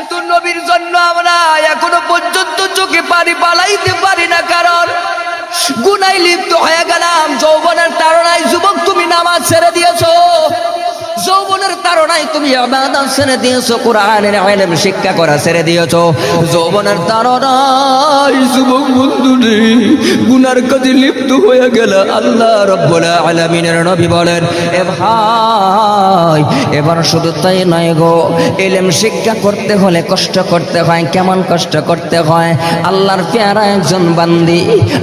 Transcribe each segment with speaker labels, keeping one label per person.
Speaker 1: কিন্তু নবীর জন্য আমরা এখনও পর্যন্ত চোখে পানি পালাইতে পারি না, কারণ গুনাই লিপ্ত হয়ে গেলাম, যৌবনের তারণায় যুবক তুমি নামাজ ছেড়ে দিয়েছ। যৌবনের তারণায় তুমি আবাদত ছেড়ে দিয়েছ, কোরআনের ইলম শিক্ষা করা ছেড়ে দিয়েছ। যৌবনের তারণায় যুবক বন্ধু গুনার কাজে লিপ্ত হয়ে গেল আল্লাহ রব্বুল আলামিনের নবী বলেন, এ ভাই, এবার শুধু তাই নয় গো ইলম শিক্ষা করতে হলে কষ্ট করতে হয়, কেমন কষ্ট করতে হয়? আল্লাহর পেয়ারা একজন বান্দি,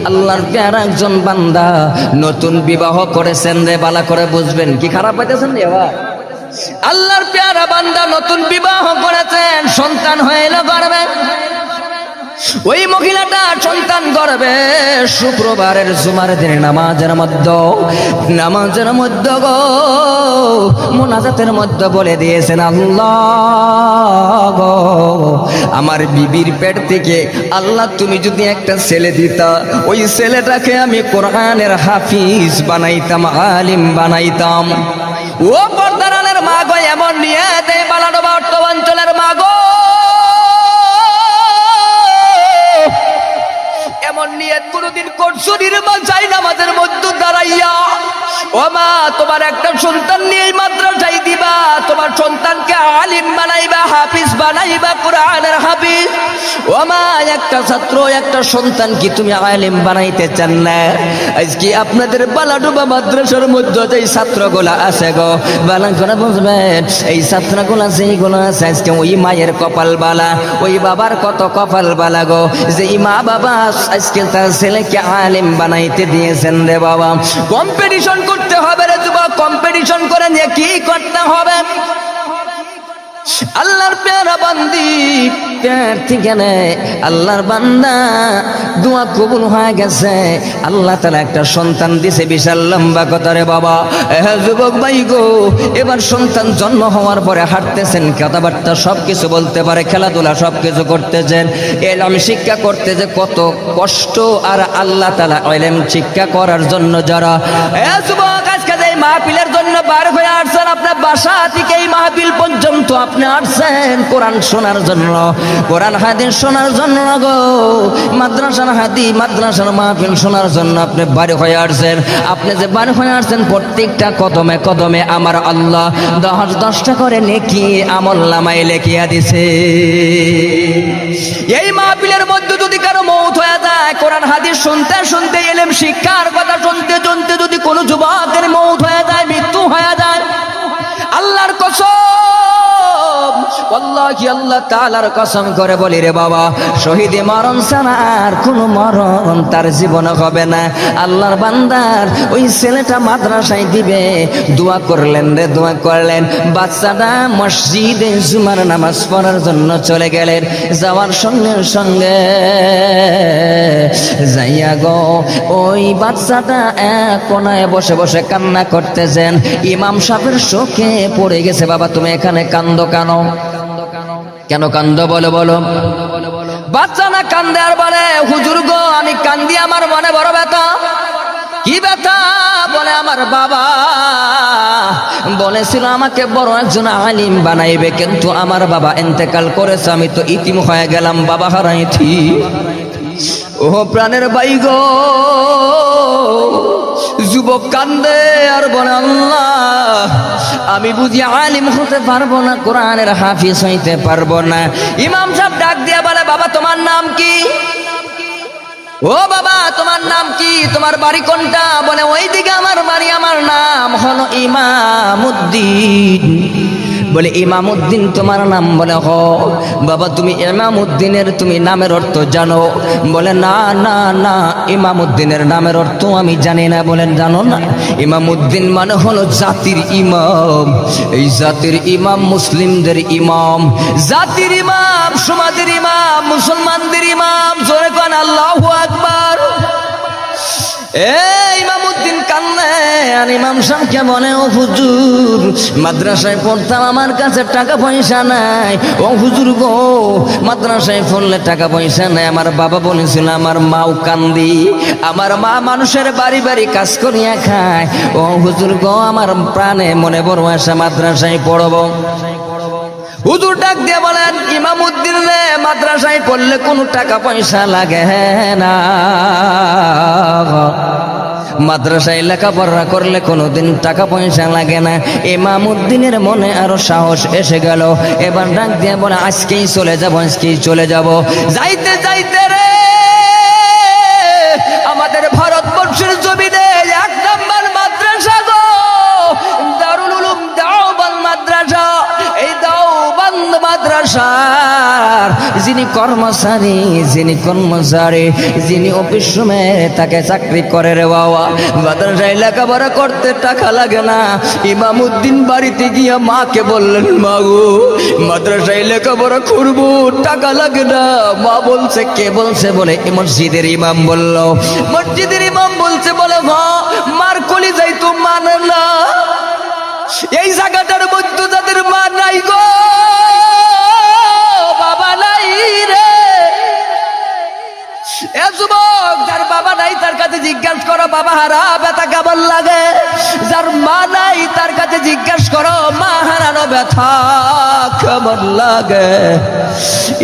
Speaker 1: আল্লাহর পেয়ারা একজন বান্দা, নতুন বিবাহ করেছেন রে, বালা করে বুঝবেন, কি খারাপ পাইতেছেন রে এবার আল্লাহর পেয়ারা বান্দা নতুন বিবাহ করেছেন, সন্তান হয়ে এলো গর্বে ওই মহিলাটা সন্তান গর্বে শুক্রবারের জুমার দিন নামাজের মধ্যে নামাজের মধ্যে গো, মোনাজাতের মধ্যে বলে দিয়েছেন, আল্লাহ আমার বিবির পেট থেকে আল্লাহ তুমি যদি একটা ছেলে দিতা, ওই ছেলেটাকে আমি কোরআনের হাফিজ বানাইতাম, আলিম বানাইতাম। ও গো এমন নিয়ে দেয় বালানো অঞ্চলের মা এমন নিয়ে কোনোদিন করছ নির্মা চাই না দাঁড়াইয়া ও মা তোমার একটা সন্তান নিয়ে মাদ্রাসায় দিবা। তোমার সন্তানকে আলিম বানাইবা, হাফিজ বানাইবা, কোরআনের হাফিজ। ও মা একটা ছাত্র, একটা সন্তান কি তুমি আলিম বানাইতে চান না? আজকে আপনাদের বালাডুবা মাদ্রাসার মধ্যে যে ছাত্রগুলা আছে গো বালা করে বুঝবেন, এই ছাত্রগুলা যেইগুলো আছে, আজকে ওই মায়ের কপাল বালা, ওই বাবার কত কপাল বালা গো। যে মা বাবা আজকে তার ছেলেকে আলিম বানাইতে দিয়েছেন রে বাবা। কম্পিটিশন করতে হবে রে যুবক কম্পিটিশন করে নিয়ে কি করতে হবে? আল্লাহর পেয়ারা বান্দি, পেয়ার আল্লাহর বান্দা। দোয়া কবুল হয়ে গেছে, আল্লাহ তালা একটা সন্তান দিছে বিশাল লম্বা কথারে বাবা। হ্যাঁ যুবক ভাই গো, এবার সন্তান জন্ম হওয়ার পরে হাঁটতেছেন, কথাবার্তা সব কিছু বলতে পারে, খেলাধুলা সব কিছু করতেছেন। এলাম শিক্ষা করতে যে কত কষ্ট, আর আল্লাহ তালা এলেম শিক্ষা করার জন্য যারা। এ যুবক মাহফিলের জন্য বার হয়ে আসছেন আপনার বাসা থেকে এই মাহফিল পর্যন্ত আপনি আসছেন কোরআন শোনার জন্য, কোরআন হাদিস শোনার জন্য গো, মাদ্রাসার হাদি, মাদ্রাসার মাহফিল শোনার জন্য আপনি বাড়ি হয়ে আসছেন। আপনি যে বাড়ি হয়ে আসছেন প্রত্যেকটা কদমে কদমে আমার আল্লাহ দশ দশটা করে নেকি আমল নামাই লেখিয়া দিছে। এই মাহফিলের মধ্যে যদি কারও মৌত হয়ে যায়, কোরআন হাদিস শুনতে শুনতে এলেম শিক্ষার কথা শুনতে শুনতে যদি কোনো যুবকের মৌত হয়ে যায় মৃত্যু হয়ে যায়। আল্লাহর কসম। আল্লাহ আল্লাহ তালার কসম করে বলি রে বাবা, শহীদে মরণ ছাড়া আর কোনো মরণ তার জীবনে হবে না। আল্লাহর বান্দার ওই ছেলেটা মাদ্রাসায় দিবে, দোয়া করলেন রে, দোয়া করলেন। বাচ্চাটা মসজিদে জুমার নামাজ পড়ার জন্য চলে গেলেন, যাওয়ার সঙ্গে সঙ্গে যাইয়া গো, ওই বাচ্চাটা এক কোনায় বসে বসে কান্না করতেছেন। ইমাম সাহেবের শোকে পড়ে গেছে, বাবা, তুমি এখানে কান্দ কেন? কেন কান্দ বলো বলো। বাচ্চা না কান্দে আর বলে, হুজুর গো, আমি কান্দি, আমার মনে বড় ব্যথা। কি ব্যথা? বলে, আমার বাবা। বলেছিল, আমাকে বড় একজন আলিম বানাইবে, কিন্তু আমার বাবা এন্তেকাল করেছে, আমি তো ইতিম হয়ে গেলাম, বাবা হারাইছি। ও প্রাণের বাই গো। যুবক কান্দে আর বলে, আল্লাহ, আমি বুঝি আলিম হতে পারব না, কোরআনের হাফিজ হইতে পারব না। ইমাম সাহেব ডাক দিয়া বলে, বাবা, তোমার নাম কি? ও বাবা, তোমার নাম কি? তোমার বাড়ি কোনটা? বলে ওই দিকে আমার বাড়ি, আমার নাম হলো ইমামুদ্দিন। বলে, ইমামুদ্দিন তোমার নাম বলে, হ। বাবা, তুমি ইমামুদ্দিনের, তুমি নামের অর্থ জানো। বলে, না না না, ইমামুদ্দিনের নামের অর্থ আমি জানি না। বলেন জানো না, ইমামুদ্দিন মানে হলো জাতির ইমাম। এই জাতির ইমাম মুসলিমদের ইমাম। জাতির ইমাম, সমাজের ইমাম, মুসলমানদের ইমাম। জোরে কান, আল্লাহ আকবার। এ, ইমামুদ্দিন আর ইমাম সাহেবকে মনে ও হুজুর? মাদ্রাসায় পড়তাম, আমার কাছে টাকা পয়সা নাই। ও হুজুর গো, মাদ্রাসায় পড়লে টাকা পয়সা নাই। আমার বাবা বলেছিল, আমার মাও কান্দি, আমার মা মানুষের বাড়ি বাড়ি কাজ করিয়া খায়। ও হুজুর গো, আমার প্রাণে মনে বড় আসা, মাদ্রাসায় পড়ব। হুজুর ডাক দিয়ে বলেন, ইমামউদ্দিন রে, মাদ্রাসায় পড়লে কোনো টাকা পয়সা লাগে না মাদ্রাসায় লেখাপড়া করলে কোনোদিন টাকা পয়সা লাগে না। ইমামউদ্দিনের মনে আরও সাহস এসে গেল। এবার ডাক দিয়ে বলে, আজকেই চলে যাব, আজকেই চলে যাব। যাইতে যাইতে রে যিনি কর্মচারী যিনি কর্মচারী, যিনি অফিস তাকে চাকরি করে রে বাবা। মাদ্রাসায় লেখাপড়া করতে টাকা লাগে না। ইমামুদ্দিন বাড়িতে গিয়ে মাকে বললেন গো মাদ্রাসায় লেখাপড়া করব, টাকা লাগে না। মা বলছে, কে বলছে? বলে মসজিদের ইমাম বলল। মসজিদের ইমাম বলছে, বলে, মা, মার কলি যাই তো মানে না। এই জায়গাটার মধ্যে যাদের মা নাই গো এ যুবক, যার বাবা নাই, তার কাছে জিজ্ঞাসা করো, বাবা হারা ব্যথা কেমন লাগে? যার মা নাই, তার কাছে জিজ্ঞাসা করো, মা হারানো ব্যথা কেমন লাগে?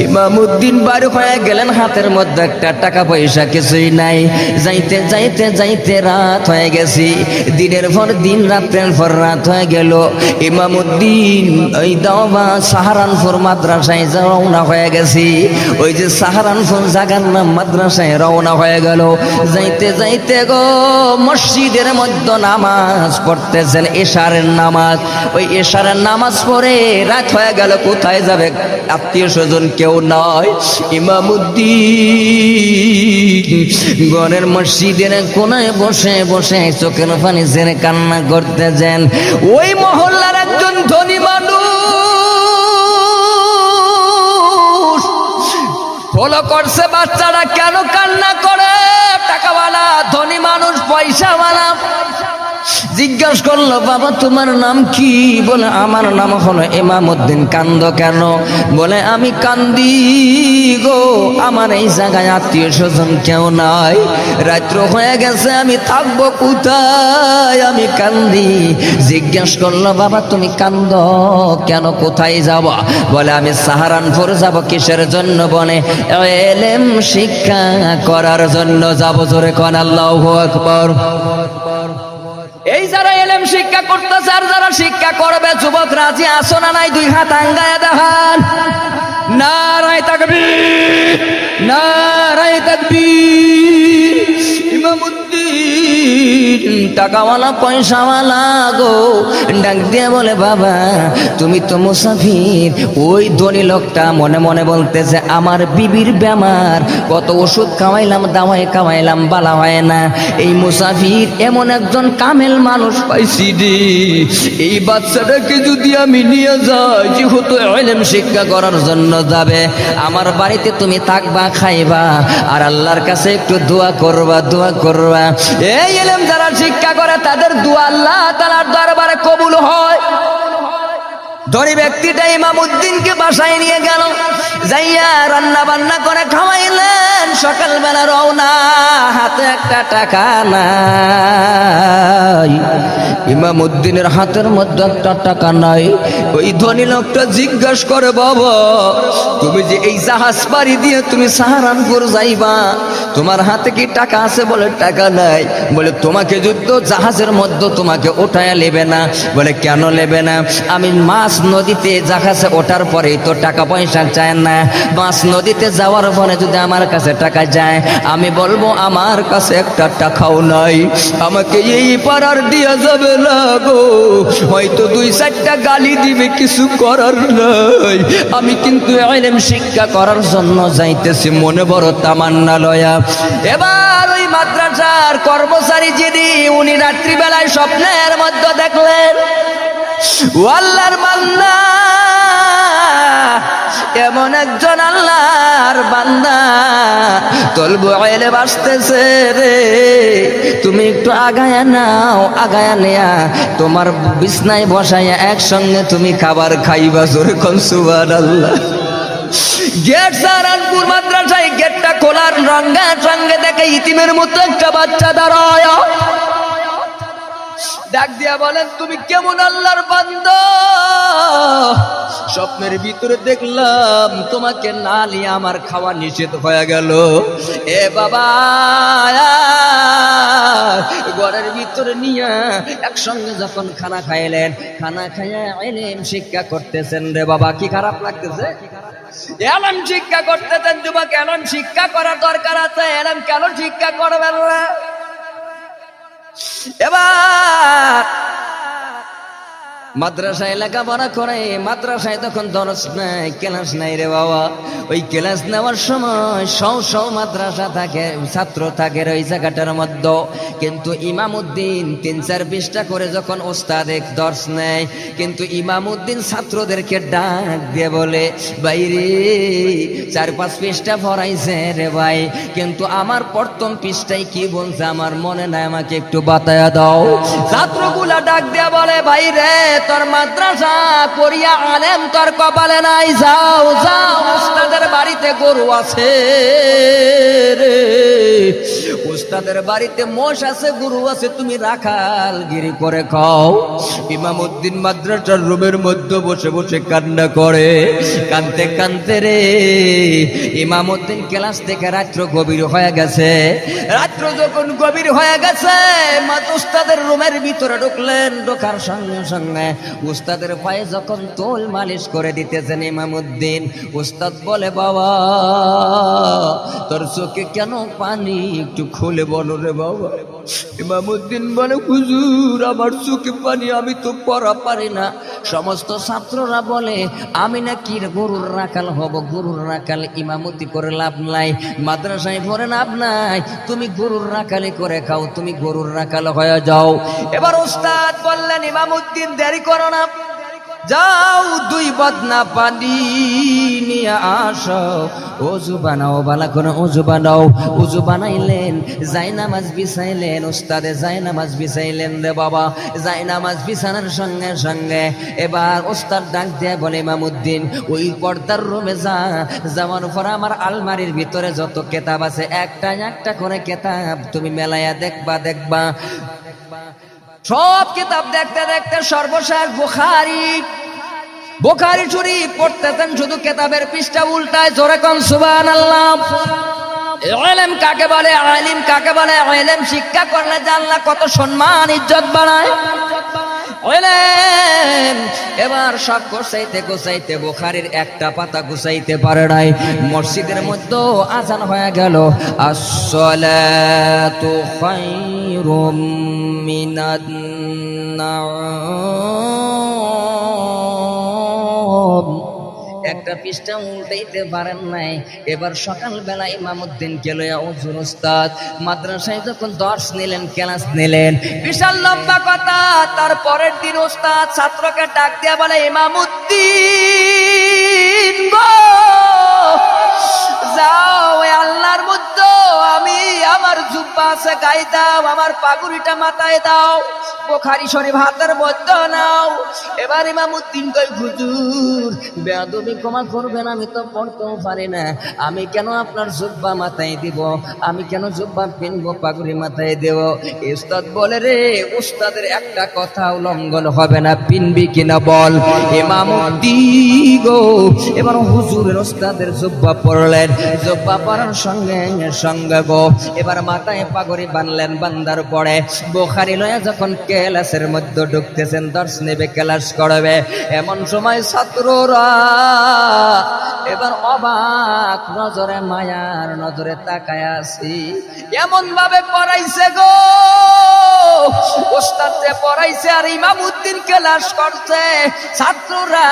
Speaker 1: ইমামউদ্দিন বাড়ি হয়ে গেলেন, হাতের মধ্যে একটা টাকা পয়সা কিছুই নাই। যাইতে যাইতে যাইতে রাত হয়ে গেছি। দিনের পর দিন রাত্রের পর রাত হয়ে গেল। ইমামউদ্দিন ওই দাওবা সাহারানপুর মাদ্রাসায় রওনা হয়ে গেছি। ওই যে সাহারানপুর জাগার নাম মাদ্রাসায় রওনা হয়ে গেল। যাইতে যাইতে গো, মসজিদের মধ্যে নামাজ পড়তেছেন, এশারের নামাজ। ওই এশারের নামাজ পড়ে রাত হয়ে গেল, কোথায় যাবে? আত্মীয় স্বজন কেউ নয় ইমামুদ্দিন গণের মসজিদের কোনায় বসে বসে চোখের পানি ছেড়ে কান্না করতেছেন। ওই মহল্লার একজন ধনী মানুষ ফলো করছে বাচ্চারা কেন কান্না করে? টাকাওয়ালা ধনী মানুষ পয়সাওয়ালা জিজ্ঞাস করল, বাবা, তোমার নাম কি? বলে, আমার নাম হলো এমামুদ্দিন কান্দ কেন? বলে, আমি কান্দি গো। আমার এই জায়গায় আত্মীয় স্বজন কেউ নাই। রাত্র হয়ে গেছে, আমি থাকব কোথায়? আমি কান্দি। জিজ্ঞাস করল, বাবা, তুমি কান্দ কেন? কোথায় যাব? বলে, আমি সাহারানপুর যাব কিসের জন্য? বলে, এলেম শিক্ষা করার জন্য যাব। জোরে কন, আল্লাহ আকবর। এই যারা এলেম শিক্ষা করতেছে আর যারা শিক্ষা করবে, যুবক রাজি আসো না নাই? দুই হাত আঙ্গায় দেখান। নারায় তাকবি নারায় তাকবি ইমামুদ্দিন টাকাওয়ালা, পয়সাওয়ালা গো। ডাক দিয়ে বলে, বাবা, তুমি তো মুসাফির। ওই ধনী লোকটা মনে মনে বলতেছে, আমার বিবির বেমার। কত ওষুধ খাওয়াইলাম, দাওয়াই খাওয়াইলাম, বালা হয় না। এই মুসাফির এমন একজন কামেল মানুষ পাইছি রে। এই বাচ্চাটাকে যদি আমি নিয়ে যাই, যেহেতু এলেম শিক্ষা করার জন্য যাবে, আমার বাড়িতে তুমি থাকবা, খাইবা, আর আল্লাহর কাছে একটু দোয়া করবা দোয়া করবা। এই এলেম যারা শিক্ষা করে তাদের দু আল্লাহ তালার দরবারে কবুল হয়। ধনী ব্যক্তিটা ইমাম উদ্দিনকে বাসায় নিয়ে গেল। যাইয়া রান্না বান্না করে খাওয়াইলেন। সকালবেলা রওনা, হাতে একটা টাকা নাই। ইমাম উদ্দিনের হাতের মধ্যে একটা টাকা নাই। ওই ধনী লোকটা জিজ্ঞাস করে, বাবা, তুমি যে এই জাহাজ পাড়ি দিয়ে তুমি সাহারানপুর যাইবা, তোমার হাতে কি টাকা আছে বলে টাকা নাই? বলে, তোমাকে যুদ্ধ জাহাজের মধ্যে তোমাকে ওঠায় নেবে না। বলে, কেন নেবে না? আমি মাছ নদীতে জাহাজে ওঠার পরেই তো টাকা পয়সা চায় না। মাছ নদীতে যাওয়ার পরে যদি আমার কাছে টাকা যায়, আমি বলব, আমার কাছে একটা টাকাও নাই। আমাকে এই পাড়ার দিয়া যাবে না গো। হয়তো দুই চারটা গালি দিবে, কিছু করার নাই। আমি কিন্তু এলেম শিক্ষা করার জন্য যাইতেছি, মনে বড় তামান্না লয়া। এবার ওই মাদ্রাসার কর্মচারী যিনি, উনি রাত্রিবেলায় স্বপ্নের মধ্যে দেখলেন। আল্লাহর বান্দা, এমন একজন আল্লাহর বান্দা তলবু এলে বাসতেছে রে। তুমি একটু আগায়া নাও, আগায়া নেয়া। তোমার বিছনায় বসাইয়া একসঙ্গে তুমি খাবার খাইবা জোরে কোন সুবহানাল্লাহ। গেট সারানপুর মাদ্রাসায় গেটটা খোলার রঙ্গা সঙ্গে দেখে ইতিমের মতো একটা বাচ্চা দাঁড়ায়। ডাক দিয়া বলেন, তুমি কেমন আল্লাহর বান্দ? স্বপ্নের ভিতরে দেখলাম, তোমাকে না নিয়ে আমার খাওয়া নিষেধ হয়ে গেল। এ বাবা, ঘরের ভিতরে নিয়ে একসঙ্গে যখন খানা খাইলেন, খানা খাইয়া এলেন, শিক্ষা করতেছেন রে বাবা, কি খারাপ লাগতেছে? এলম শিক্ষা করতেছেন, তোমাকে এলম শিক্ষা করার দরকার আছে এলম কেন শিক্ষা করবেন না এবার মাদ্রাসায় লেখাপড়া করে, মাদ্রাসায় তখন দরস নাই, ক্লাস নাই রে বাবা। ওই ক্লাস নেওয়ার সময় সৌ সৌ মাদ্রাসা থাকে, ছাত্র থাকে ওই জায়গাটার মধ্যে। কিন্তু ইমাম উদ্দিন তিন চার বিশটা করে যখন ওস্তাদ এক দর্শ নেয়, কিন্তু ইমাম উদ্দিন ছাত্রদেরকে ডাক দিয়ে বলে বাইরে চার পাঁচ পৃষ্ঠা ভরাইছে রে ভাই, কিন্তু আমার প্রথম পৃষ্ঠায় কি বলছে আমার মনে নাই, আমাকে একটু বাতায়া দাও। ছাত্রগুলা ডাক দিয়া বলে, ভাই রে তোর মাদ্রাসা করিয়া আলেম তোর কপালে নাই যাও যাও উস্তাদের বাড়িতে গরু আছে রে। উস্তাদের বাড়িতে মোষ আছে, গুরু আছে, তুমি রাখাল গিরি করে খাও। ইমাম উদ্দিন মাদ্রাসার রুমের মধ্যে বসে বসে কান্না করে। কানতে কানতে রে ইমাম উদ্দিন ক্লাস থেকে রাত্র গভীর হয়ে গেছে। রাত্র যখন গভীর হয়ে গেছে উস্তাদের রুমের ভিতরে ঢুকলেন, ঢোকার সঙ্গে সঙ্গে উস্তাদের পায়ে যখন তোল মালিশ করে দিতেছেন ইমামুদ্দিন উস্তাদ বলে, বাবা, তোর চোখে কেন পানি একটু খুলে বলো রে বাবা। ইমামুদ্দিন বলে, হুজুর, আমার চোখে পানি, আমি তো পড়া পারি না। সমস্ত ছাত্ররা বলে, আমি নাকি গরুর রাখাল হব, গরুর রাখাল ইমামতি করে লাভ নাই, মাদ্রাসায় ভরে লাভ নাই। তুমি গরুর রাখালি করে খাও, তুমি গরুর রাখাল হয়ে যাও। এবার ওস্তাদ বললেন, ইমামুদ্দিন, দেরি করো না। যাও দুই বদনা পানি নিয়ে আসো। অজু বানাও বালা করে অজু বানাও অজু বানাইলেন যাই নামাজ বিছাইলেন, উস্তাদে যাই নামাজ বিছাইলেন রে বাবা, যাই নামাজ বিছানোর সঙ্গে সঙ্গে এবার উস্তাদ ডাক দিয়ে বলে ইমামুদ্দিন ওই পর্দার রুমে যা যাওয়ার পর আমার আলমারির ভিতরে যত কেতাব আছে, একটা একটা করে কেতাব তুমি মেলায়া দেখবা দেখবা। সব কিতাব দেখতে দেখতে সর্বশেষ বুখারি। বুখারি শরীফ পড়তেছেন শুধু কেতাবের পৃষ্ঠা উল্টায়, জোরে কম সুবান আল্লাহ আলেম কাকে বলে? আলিম কাকে বলে? আলেম শিক্ষা করলে জানলা কত সম্মান, ইজ্জত বাড়ায়। এবার সব গোসাইতে গোসাইতে বুখারির একটা পাতা গুছাইতে পারে নাই। মসজিদের মধ্যে আজান হয়ে গেল। আসসালাতু খায়রুম মিনান নাওম একটা পৃষ্ঠা উল্টাইতে পারেন নাই। এবার সকালবেলা ইমামুদ্দিন লইয়া অজুর উস্তাদ, মাদ্রাসায় যখন দর্শ নিলেন, ক্লাস নিলেন, বিশাল লম্বা কথা, তার পরের দিন উস্তাদ ছাত্রকে ডাক দিয়া বলে, ইমামুদ্দিন গো, যাও আল্লাহর আমার জুব্বা আছে দাও, আমার পাগুড়িটা মাথায় দাও। বোখারি শরীফ হাতের মধ্যে নাও। এবার ইমামুদ্দিন কই হুজুর, বেয়াদবি ক্ষমা করবেন, আমি তো পড়তেও পারি না। আমি কেন আপনার জুব্বা মাথায় দিব? আমি কেন জুব্বা পিনবো, পাগুড়ি মাথায় দেব? উস্তাদ বলে, রে, উস্তাদের একটা কথা উল্লঙ্ঘন হবে না, পিনবি কিনা বল? ইমামুদ্দি গো, এবার হুজুরের উস্তাদের জুব্বা পড়লেন। জুব্বা পড়ার সঙ্গে সঙ্গে গো এবার মাথায় পাগড়ি বানলেন বান্দার পরে। বোখারি লয়া যখন কেলাসের মধ্যে ঢুকতেছেন, দর্শ নেবে, ক্লাস করবে। এমন সময় ছাত্ররা এবার অবাক নজরে, মায়ার নজরে তাকায় আছি। এমন ভাবে পড়াইছে গো। ওস্তাদ যে পড়াইছে আর ক্লাস করছে। ছাত্ররা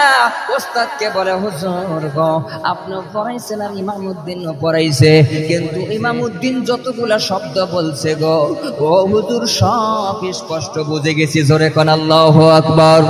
Speaker 1: ওস্তাদকে বলে, হুজুর গো আপনি পড়াইছেন আর পড়াইছে। কিন্তু ইমাম যতগুলা শব্দ বলছে গো, ও হুজুর সব স্পষ্ট বুঝে গেছি। জোরে কোন আল্লাহ আকবার।